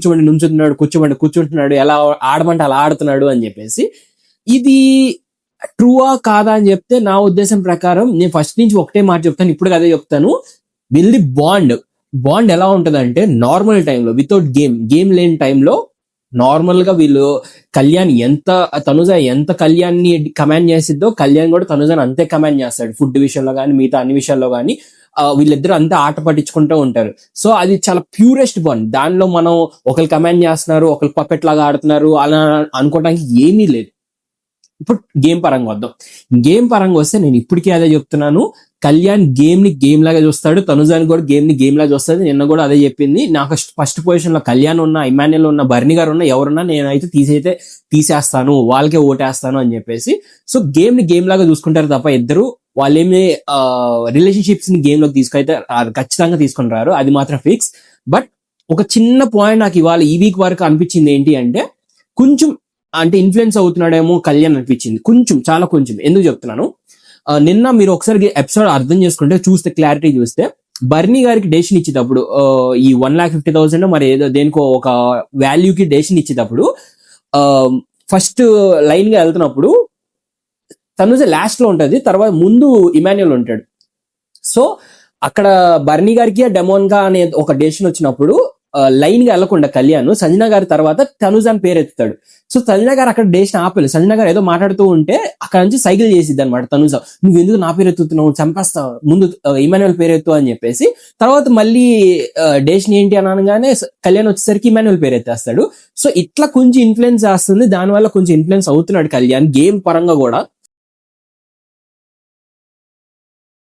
కూర్చోండి నుంచుంటున్నాడు కూర్చోమండి కూర్చుంటున్నాడు ఎలా ఆడమంటే అలా ఆడుతున్నాడు అని చెప్పేసి ఇది ట్రూవా కాదా అని చెప్తే నా ఉద్దేశం ప్రకారం నేను ఫస్ట్ నుంచి ఒకటే మాట చెప్తాను ఇప్పుడు అదే చెప్తాను. ది బాండ్ బాండ్ ఎలా ఉంటదంటే నార్మల్ టైంలో వితౌట్ గేమ్ గేమ్ లేని టైంలో నార్మల్గా వీళ్ళు కళ్యాణ్ ఎంత తనుజ ఎంత కళ్యాణ్ని కమాండ్ చేసిద్దో కళ్యాణ్ కూడా తనుజని అంతే కమాండ్ చేస్తాడు. ఫుడ్ విషయంలో కానీ మిగతా అన్ని విషయాల్లో కానీ వీళ్ళిద్దరూ అంతే ఆట పట్టించుకుంటూ ఉంటారు. సో అది చాలా ప్యూరెస్ట్ బాండ్ దానిలో మనం ఒకరు కమాండ్ చేస్తున్నారు ఒకరు పప్పెట్ లాగా ఆడుతున్నారు అలా అనుకోవడానికి ఏమీ లేదు. ఇప్పుడు గేమ్ పరంగా వద్దాం. గేమ్ పరంగా వస్తే నేను ఇప్పటికీ అదే చెప్తున్నాను. కళ్యాణ్ గేమ్ని గేమ్ లాగా చూస్తాడు. తనుజాని కూడా గేమ్ని గేమ్ లాగా చూస్తాడు. నిన్న కూడా అదే చెప్పింది. నాకు ఫస్ట్ పొజిషన్లో కళ్యాణ్ ఉన్న ఇమాన్యుల్ ఉన్న బర్ని గారు ఉన్న ఎవరున్నా నేనైతే తీసైతే తీసేస్తాను. వాళ్ళకే ఓటేస్తాను అని చెప్పేసి. సో గేమ్ని గేమ్ లాగా చూసుకుంటారు తప్ప ఇద్దరు వాళ్ళేమి రిలేషన్షిప్స్ని గేమ్లోకి తీసుకైతే ఖచ్చితంగా తీసుకుని రారు. అది మాత్రం ఫిక్స్ బట్ ఒక చిన్న పాయింట్ నాకు ఇవాళ ఈ వీక్ వరకు అనిపించింది ఏంటి అంటే కొంచెం అంటే ఇన్ఫ్లుయెన్స్ అవుతున్నాడేమో కళ్యాణ్ అనిపించింది. కొంచెం చాలా కొంచెం. ఎందుకు చెప్తున్నాను? నిన్న మీరు ఒకసారి ఎపిసోడ్ అర్థం చేసుకుంటే చూస్తే క్లారిటీ చూస్తే బర్నీ గారికి డేషన్ ఇచ్చేటప్పుడు ఈ వన్ లాక్ ఫిఫ్టీ థౌసండ్ మరి ఏదో దేనికో ఒక వాల్యూకి డేషన్ ఇచ్చేటప్పుడు ఫస్ట్ లైన్గా వెళ్తున్నప్పుడు తనుజ లాస్ట్లో ఉంటుంది తర్వాత ముందు ఇమాన్యుల్ ఉంటాడు. సో అక్కడ బర్నీ గారికి డెమోన్గా అనే ఒక డేషన్ వచ్చినప్పుడు లైన్గా వెళ్ళకుండా కళ్యాణ్ సంజన గారి తర్వాత తనుజ్ అని పేరు ఎత్తుతాడు. సో సంజన గారు అక్కడ డేషన్ ఆపలేదు సంజన గారు ఏదో మాట్లాడుతూ ఉంటే అక్కడ నుంచి సైకిల్ చేసిద్ది అనమాట తనుజ. నువ్వు ఎందుకు నా పేరు ఎత్తుతున్నావు? చంపేస్తావు. ముందు ఇమాన్యువల్ పేరు ఎత్తు అని చెప్పేసి. తర్వాత మళ్ళీ డేషన్ ఏంటి అని అనగానే కళ్యాణ్ వచ్చేసరికి ఇమాన్యువల్ పేరు ఎత్తేస్తాడు. సో ఇట్లా కొంచెం ఇన్ఫ్లుయెన్స్ చేస్తుంది. దానివల్ల కొంచెం ఇన్ఫ్లుయెన్స్ అవుతున్నాడు కళ్యాణ్. గేమ్ పరంగా కూడా